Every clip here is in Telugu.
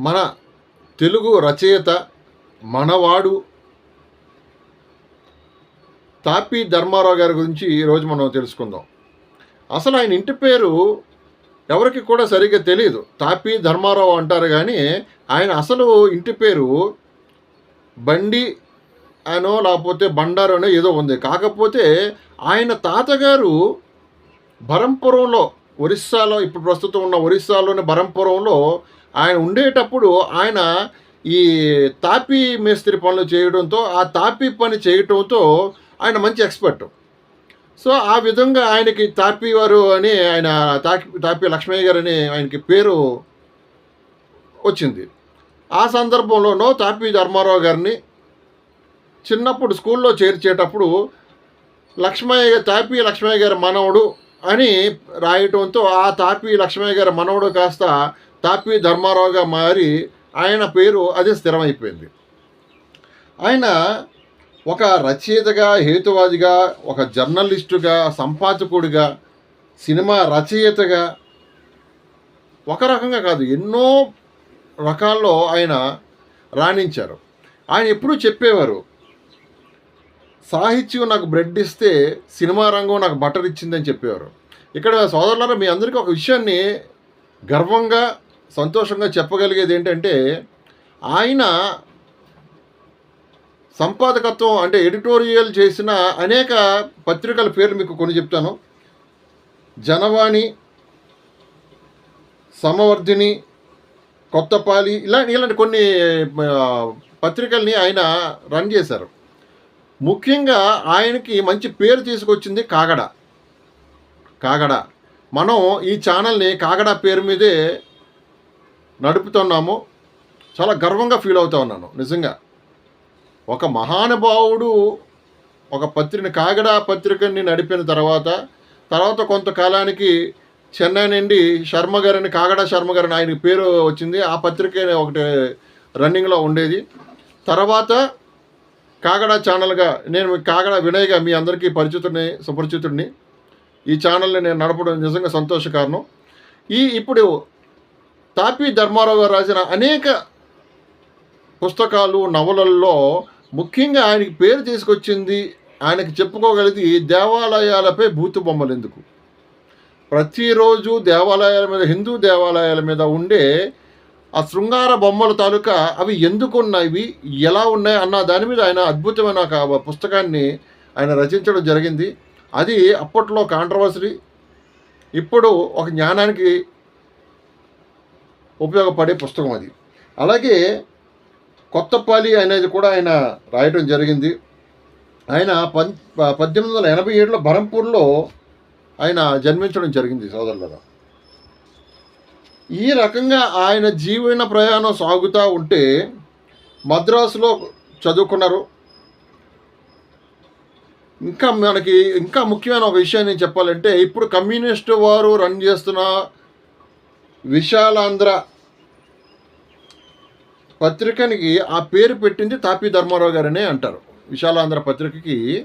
మన తెలుగు రచయిత మనవాడు తాపి ధర్మారావు గారి గురించి ఈరోజు మనం తెలుసుకుందాం. అసలు ఆయన ఇంటి పేరు ఎవరికి కూడా సరిగ్గా తెలియదు తాపి ధర్మారావు అంటారు కానీ ఆయన అసలు ఇంటి పేరు బండి అనో లేకపోతే బండారు అనో ఏదో ఉంది. కాకపోతే ఆయన తాతగారు భరంపురంలో ఒరిస్సాలో ఇప్పుడు ప్రస్తుతం ఉన్న ఒరిస్సాలోని బరంపురంలో ఆయన ఉండేటప్పుడు ఆయన ఈ తాపీ మేస్త్రి పనులు చేయడంతో ఆ తాపీ పని చేయటంతో ఆయన మంచి ఎక్స్పర్ట్. సో ఆ విధంగా ఆయనకి తాపీ వారు అని ఆయన తాపి తాపీ లక్ష్మయ్య గారు అని ఆయనకి పేరు వచ్చింది. ఆ సందర్భంలోనో తాపీ ధర్మారావు గారిని చిన్నప్పుడు స్కూల్లో చేర్చేటప్పుడు లక్ష్మయ్య తాపీ లక్ష్మయ్య గారి మనవడు అని రాయటంతో ఆ తాపీ లక్ష్మయ్య గారి మనవడు కాస్త తాపీ ధర్మారావుగా మారి ఆయన పేరు అదే స్థిరమైపోయింది. ఆయన ఒక రచయితగా హేతువాదిగా ఒక జర్నలిస్టుగా సంపాదకుడిగా సినిమా రచయితగా ఒక రకంగా కాదు ఎన్నో రకాల్లో ఆయన రాణించారు. ఆయన ఎప్పుడూ చెప్పేవారు సాహిత్యం నాకు బ్రెడ్ ఇస్తే సినిమా రంగం నాకు బటర్ ఇచ్చిందని చెప్పేవారు. ఇక్కడ సోదరులారా మీ అందరికీ ఒక విషయాన్ని గర్వంగా సంతోషంగా చెప్పగలిగేది ఏంటంటే ఆయన సంపాదకత్వం అంటే ఎడిటోరియల్ చేసిన అనేక పత్రికల పేర్లు మీకు కొన్ని చెప్తాను. జనవాణి సమవర్ధిని కొత్తపాలి ఇలా ఇలాంటి కొన్ని పత్రికల్ని ఆయన రన్ చేశారు. ముఖ్యంగా ఆయనకి మంచి పేరు తీసుకొచ్చింది కాగడ. కాగడ. మనం ఈ ఛానల్ని కాగడ పేరు మీదే నడుపుతున్నాము. చాలా గర్వంగా ఫీల్ అవుతా ఉన్నాను నిజంగా. ఒక మహానుభావుడు ఒక పత్రిక కాగడ పత్రికని నడిపిన తర్వాత తర్వాత కొంతకాలానికి చెన్నై నుండి శర్మ గారిని కాగడ శర్మ గారిని ఆయన పేరు వచ్చింది. ఆ పత్రిక ఒకటి రన్నింగ్లో ఉండేది. తర్వాత కాగడ ఛానల్గా నేను కాగడ వినయ్గా మీ అందరికీ పరిచితుడిని సుపరిచితుడిని. ఈ ఛానల్ని నేను నడపడం నిజంగా సంతోషకారణం. ఈ ఇప్పుడు తాపీ ధర్మారావు గారు రాసిన అనేక పుస్తకాలు నవలల్లో ముఖ్యంగా ఆయనకి పేరు తీసుకొచ్చింది ఆయనకి చెప్పుకోగలిగి దేవాలయాలపై బూతు బొమ్మలు ఎందుకు? ప్రతిరోజు దేవాలయాల మీద హిందూ దేవాలయాల మీద ఉండే ఆ శృంగార బొమ్మల తాలూకా అవి ఎందుకు ఉన్నాయి ఎలా ఉన్నాయి? అన్న దాని మీద ఆయన అద్భుతమైన ఒక పుస్తకాన్ని ఆయన రచించడం జరిగింది. అది అప్పట్లో కాంట్రవర్సరీ ఇప్పుడు ఒక జ్ఞానానికి ఉపయోగపడే పుస్తకం అది. అలాగే కొత్తపాలి అనేది కూడా ఆయన రాయటం జరిగింది. ఆయన పం పద్దెనిమిది వందల ఎనభై ఏడులో బరంపూర్లో ఆయన జన్మించడం జరిగింది సోదరులలో ఈ రకంగా ఆయన జీవన ప్రయాణం సాగుతూ ఉంటే మద్రాసులో చదువుకున్నారు. ఇంకా మనకి ఇంకా ముఖ్యమైన ఒక విషయాన్ని చెప్పాలంటే ఇప్పుడు కమ్యూనిస్టు వారు రన్ చేస్తున్న విశాలాంధ్ర పత్రికనికి ఆ పేరు పెట్టింది తాపీ ధర్మారావు గారనే అంటారు. విశాలాంధ్ర పత్రికకి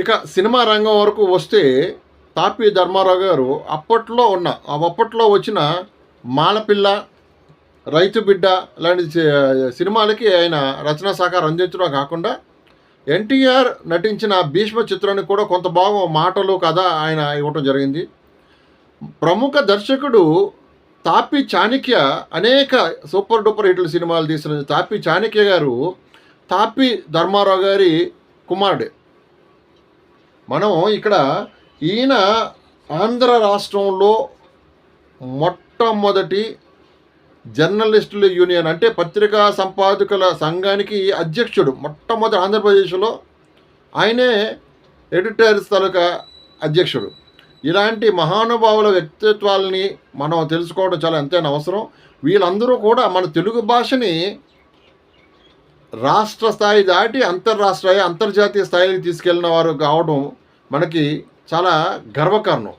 ఇక సినిమా రంగం వరకు వస్తే తాపి ధర్మారావు గారు అప్పట్లో ఉన్న అప్పట్లో వచ్చిన మాలపిల్ల రైతు బిడ్డ లాంటి సినిమాలకి ఆయన రచనా సహకారం అందించడం కాకుండా ఎన్టీఆర్ నటించిన భీష్మ చిత్రానికి కూడా కొంత భాగం మాటలు కథ ఆయన ఇవ్వటం జరిగింది. ప్రముఖ దర్శకుడు తాపి చాణక్య అనేక సూపర్ డూపర్ హిట్లు సినిమాలు తీసిన తాపి చాణక్య గారు తాపి ధర్మారావు గారి కుమారుడే. మనం ఇక్కడ ఈయన ఆంధ్ర రాష్ట్రంలో మొట్టమొదటి జర్నలిస్టుల యూనియన్ అంటే పత్రికా సంపాదకుల సంఘానికి అధ్యక్షుడు మొట్టమొదటి ఆంధ్రప్రదేశ్లో ఆయనే ఎడిటర్స్ తాలూకా అధ్యక్షుడు. ఇలాంటి మహానుభావుల వ్యక్తిత్వాలని మనం తెలుసుకోవడం చాలా ఎంతైనా అవసరం. వీళ్ళందరూ కూడా మన తెలుగు భాషని రాష్ట్ర స్థాయి దాటి అంతర్రాష్ట్ర అంతర్జాతీయ స్థాయికి తీసుకెళ్ళిన వారు కావడం మనకి చాలా గర్వకారణం.